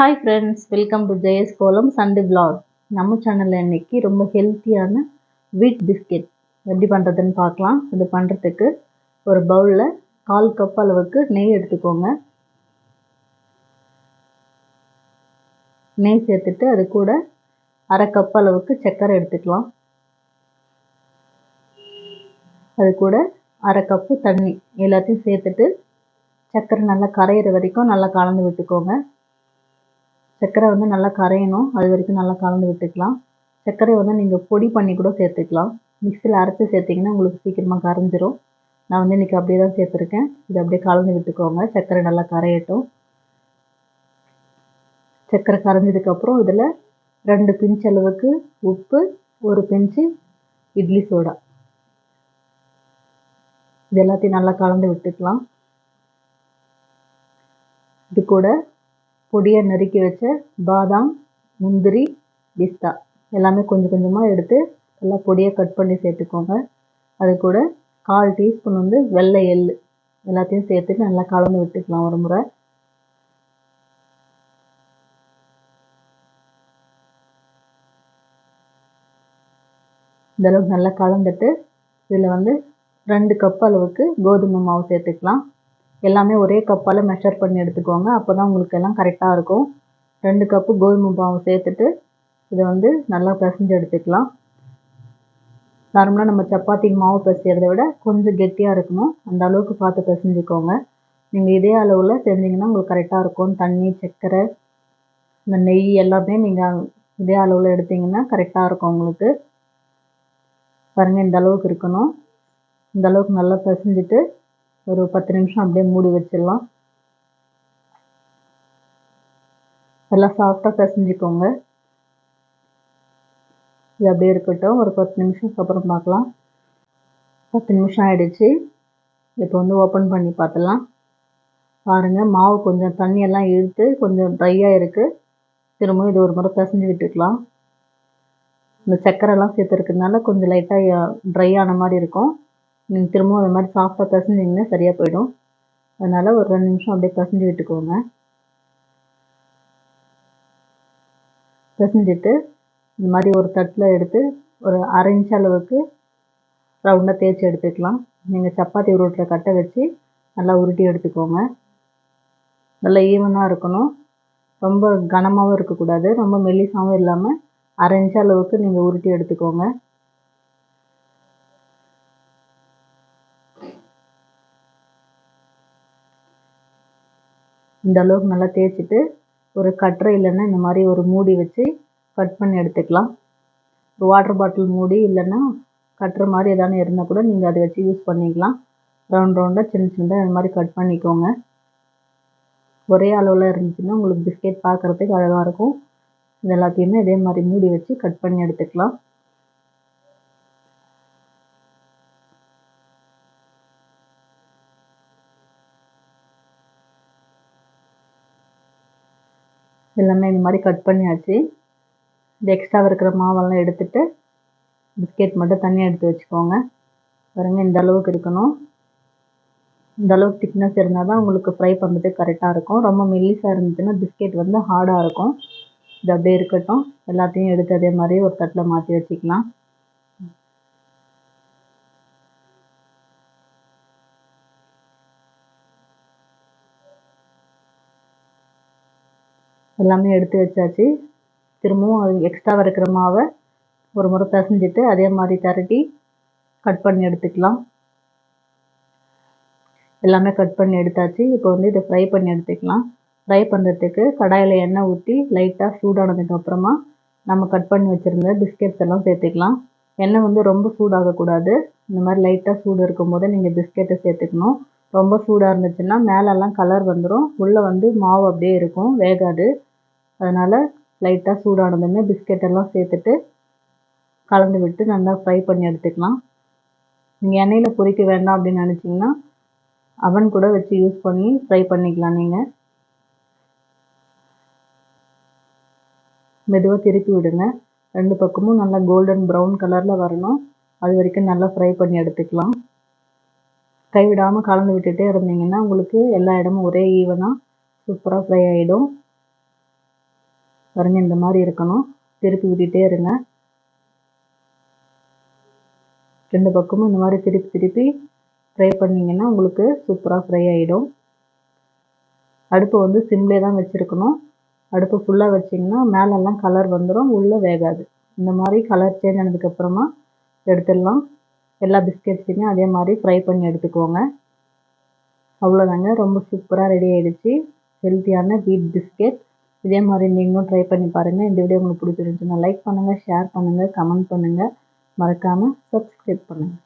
Hi friends welcome to Jayas kolam Sunday vlog நம்ம சேனலில் இன்றைக்கி ரொம்ப ஹெல்த்தியான வீட் பிஸ்கெட் எப்படி பண்ணுறதுன்னு பார்க்கலாம். இது பண்ணுறதுக்கு ஒரு பவுலில் கால் கப் அளவுக்கு நெய் எடுத்துக்கோங்க. நெய் சேர்த்துட்டு அது கூட அரை கப் அளவுக்கு சர்க்கரை எடுத்துக்கலாம். அது கூட அரை கப்பு தண்ணி எல்லாத்தையும் சேர்த்துட்டு சர்க்கரை நல்லா கரையிற வரைக்கும் நல்லா கலந்து விட்டுக்கோங்க. சர்க்கரை வந்து நல்லா கரையணும். அது வரைக்கும் நல்லா கலந்து விட்டுக்கலாம். சர்க்கரை வந்து நீங்கள் பொடி பண்ணி கூட சேர்த்துக்கலாம். மிக்சியில் அரைச்சி சேர்த்திங்கன்னா உங்களுக்கு சீக்கிரமாக கரைஞ்சிரும். நான் வந்து இன்றைக்கி அப்படியே தான் சேர்த்துருக்கேன். இது அப்படியே கலந்து விட்டுக்கோங்க. சர்க்கரை நல்லா கரையட்டும். சர்க்கரை கரைஞ்சதுக்கப்புறம் இதில் ரெண்டு பிஞ்ச் அளவுக்கு உப்பு ஒரு பிஞ்சு இட்லி சோடா. இது எல்லாத்தையும் நல்லா கலந்து விட்டுக்கலாம். இது கூட பொடியாக நறுக்கி வச்ச பாதாம் முந்திரி பிஸ்தா எல்லாமே கொஞ்சம் கொஞ்சமாக எடுத்து நல்லா பொடியாக கட் பண்ணி சேர்த்துக்கோங்க. அது கூட கால் டீஸ்பூன் வந்து வெள்ளை எள் எல்லாத்தையும் சேர்த்துட்டு நல்லா கலந்து விட்டுக்கலாம் ஒரு முறை. இந்தளவுக்கு நல்லா கலந்துட்டு இதில் வந்து ரெண்டு கப் அளவுக்கு கோதுமை மாவு சேர்த்துக்கலாம். எல்லாமே ஒரே கப்பால் மெஷர் பண்ணி எடுத்துக்கோங்க. அப்போ தான் உங்களுக்கு எல்லாம் கரெக்டாக இருக்கும். ரெண்டு கப்பு கோதுமை மாவு சேர்த்துட்டு இதை வந்து நல்லா பிசைஞ்சு எடுத்துக்கலாம். நார்மலாக நம்ம சப்பாத்திக்கு மாவு பிசைகிறத விட கொஞ்சம் கெட்டியாக இருக்கணும். அந்த அளவுக்கு பார்த்து பிசைஞ்சிக்கோங்க. நீங்கள் இதே அளவில் செஞ்சிங்கன்னா உங்களுக்கு கரெக்டாக இருக்கும். தண்ணி சர்க்கரை இந்த நெய் எல்லாமே நீங்கள் இதே அளவில் எடுத்திங்கன்னா கரெக்டாக இருக்கும் உங்களுக்கு. பாருங்கள் இந்த அளவுக்கு இருக்கணும். இந்த அளவுக்கு நல்லா பிசைஞ்சிட்டு ஒரு பத்து நிமிஷம் அப்படியே மூடி வச்சிடலாம். நல்லா சாஃப்டாக பிசைஞ்சிக்கோங்க. இது அப்படியே இருக்கட்டும். ஒரு பத்து நிமிஷத்துக்கு அப்புறம் பார்க்கலாம். பத்து நிமிஷம் ஆயிடுச்சு. இப்போ வந்து ஓப்பன் பண்ணி பார்த்துலாம் பாருங்கள் மாவு கொஞ்சம் தண்ணியெல்லாம் இழுத்து கொஞ்சம் ட்ரையாக இருக்குது திரும்பவும் இது ஒரு முறை பிசைஞ்சு விட்டுக்கலாம். இந்த சர்க்கரைலாம் சேர்த்துருக்கிறதுனால கொஞ்சம் லைட்டாக ட்ரை ஆன மாதிரி இருக்கும். நீங்கள் திரும்பவும் அது மாதிரி சாஃப்டாக பிசைஞ்சிங்கன்னா சரியாக போயிடும். அதனால் ஒரு ரெண்டு நிமிஷம் அப்படியே பிசைஞ்சு விட்டுக்கோங்க. பிசைஞ்சிட்டு இந்த மாதிரி ஒரு தட்டில் எடுத்து ஒரு அரை இன்ச் அளவுக்கு ரவுண்டாக தேய்ச்சி எடுத்துக்கலாம். நீங்கள் சப்பாத்தி உருட்டுற கட்டை வச்சு நல்லா உருட்டி எடுத்துக்கோங்க. நல்லா ஈவனாக இருக்கணும். ரொம்ப கனமாகவும் இருக்கக்கூடாது. ரொம்ப மெல்லிசாகவும் இல்லாமல் அரை இன்ச் அளவுக்கு நீங்கள் உருட்டி எடுத்துக்கோங்க. இந்த அளவுக்கு நல்லா தேய்ச்சிட்டு ஒரு கட்டுரை இல்லைன்னா இந்த மாதிரி ஒரு மூடி வச்சு கட் பண்ணி எடுத்துக்கலாம். ஒரு வாட்டர் பாட்டில் மூடி இல்லைன்னா கட்டுற மாதிரி எதாவது இருந்தால் கூட நீங்கள் அதை வச்சு யூஸ் பண்ணிக்கலாம். ரவுண்ட் ரவுண்டாக சின்ன சின்னதாக இந்த மாதிரி கட் பண்ணிக்கோங்க. ஒரே அளவில் இருந்துச்சுன்னா உங்களுக்கு பிஸ்கெட் பார்க்குறதுக்கு அழகாக இருக்கும். இது எல்லாத்தையுமே இதே மாதிரி மூடி வச்சு கட் பண்ணி எடுத்துக்கலாம். எல்லாமே இந்த மாதிரி கட் பண்ணியாச்சு. இந்த எக்ஸ்ட்ரா இருக்கிற மாவெல்லாம் எடுத்துட்டு பிஸ்கெட் மட்டும் தனியாக எடுத்து வச்சுக்கோங்க. பாருங்கள் இந்த அளவுக்கு இருக்கணும். இந்த அளவுக்கு திக்னஸ் இருந்தால் தான் உங்களுக்கு ஃப்ரை பண்ணுறதுக்கு கரெக்டாக இருக்கும். ரொம்ப மெல்லிஸாக இருந்துச்சுன்னா பிஸ்கெட் வந்து ஹார்டாக இருக்கும். இது அப்படியே இருக்கட்டும். எல்லாத்தையும் எடுத்து அதே மாதிரி ஒரு தட்டில் மாற்றி வச்சுக்கலாம். எல்லாமே எடுத்து வச்சாச்சு. திரும்பவும் அது எக்ஸ்ட்ராவாக இருக்கிற மாவை ஒரு முறை பிசைஞ்சிட்டு அதே மாதிரி திரட்டி கட் பண்ணி எடுத்துக்கலாம். எல்லாமே கட் பண்ணி எடுத்தாச்சு. இப்போ வந்து இதை ஃப்ரை பண்ணி எடுத்துக்கலாம். ஃப்ரை பண்ணுறதுக்கு கடாயில் எண்ணெய் ஊற்றி லைட்டாக சூடானதுக்கு அப்புறமா நம்ம கட் பண்ணி வச்சுருந்த பிஸ்கெட்ஸ் எல்லாம் சேர்த்துக்கலாம். எண்ணெய் வந்து ரொம்ப சூடாகக்கூடாது. இந்த மாதிரி லைட்டாக சூடு இருக்கும்போது நீங்கள் பிஸ்கெட்டை சேர்த்துக்கணும். ரொம்ப சூடாக இருந்துச்சுன்னா மேலெல்லாம் கலர் வந்துடும் உள்ளே வந்து மாவு அப்படியே இருக்கும். வேகாது. அதனால் லைட்டாக சூடானதுமே பிஸ்கெட் எல்லாம் சேர்த்துட்டு கலந்து விட்டு நல்லா ஃப்ரை பண்ணி எடுத்துக்கலாம். நீங்கள் எண்ணெயில் பொரிக்க வேண்டாம் அப்படின்னு நினச்சிங்கன்னா அவன் கூட வச்சு யூஸ் பண்ணி ஃப்ரை பண்ணிக்கலாம் நீங்கள் மெதுவாக திருப்பி விடுங்க. ரெண்டு பக்கமும் நல்லா கோல்டன் ப்ரௌன் கலரில் வரணும். அது வரைக்கும் நல்லா ஃப்ரை பண்ணி எடுத்துக்கலாம். கைவிடாமல் கலந்து விட்டுட்டே இருந்தீங்கன்னா உங்களுக்கு எல்லா இடமும் ஒரே ஈவனாக சூப்பராக ஃப்ரை ஆகிடும் பாருங்கள் இந்த மாதிரி இருக்கணும். திருப்பி விட்டுட்டே இருங்க. ரெண்டு பக்கமும் இந்த மாதிரி திருப்பி திருப்பி ஃப்ரை பண்ணிங்கன்னா உங்களுக்கு சூப்பராக ஃப்ரை ஆகிடும் அடுப்பை வந்து சிம்லே தான் வச்சுருக்கணும். அடுப்பு ஃபுல்லாக வச்சிங்கன்னா மேலெல்லாம் கலர் வந்துடும் உள்ளே வேகாது. இந்த மாதிரி கலர் சேஞ்ச் ஆனதுக்கப்புறமா எடுத்துடலாம். எல்லா பிஸ்கெட்ஸுமே அதே மாதிரி ஃப்ரை பண்ணி எடுத்துக்கோங்க. அவ்வளோதாங்க ரொம்ப சூப்பராக ரெடி ஆகிடுச்சு ஹெல்த்தியான வீட் பிஸ்கெட் இதே மாதிரி நீங்களும் ட்ரை பண்ணி பாருங்கள் இந்த வீடியோ உங்களுக்கு பிடிச்சிருந்துச்சுன்னா லைக் பண்ணுங்கள் ஷேர் பண்ணுங்கள் கமெண்ட் பண்ணுங்கள் மறக்காமல் சப்ஸ்கிரைப் பண்ணுங்கள்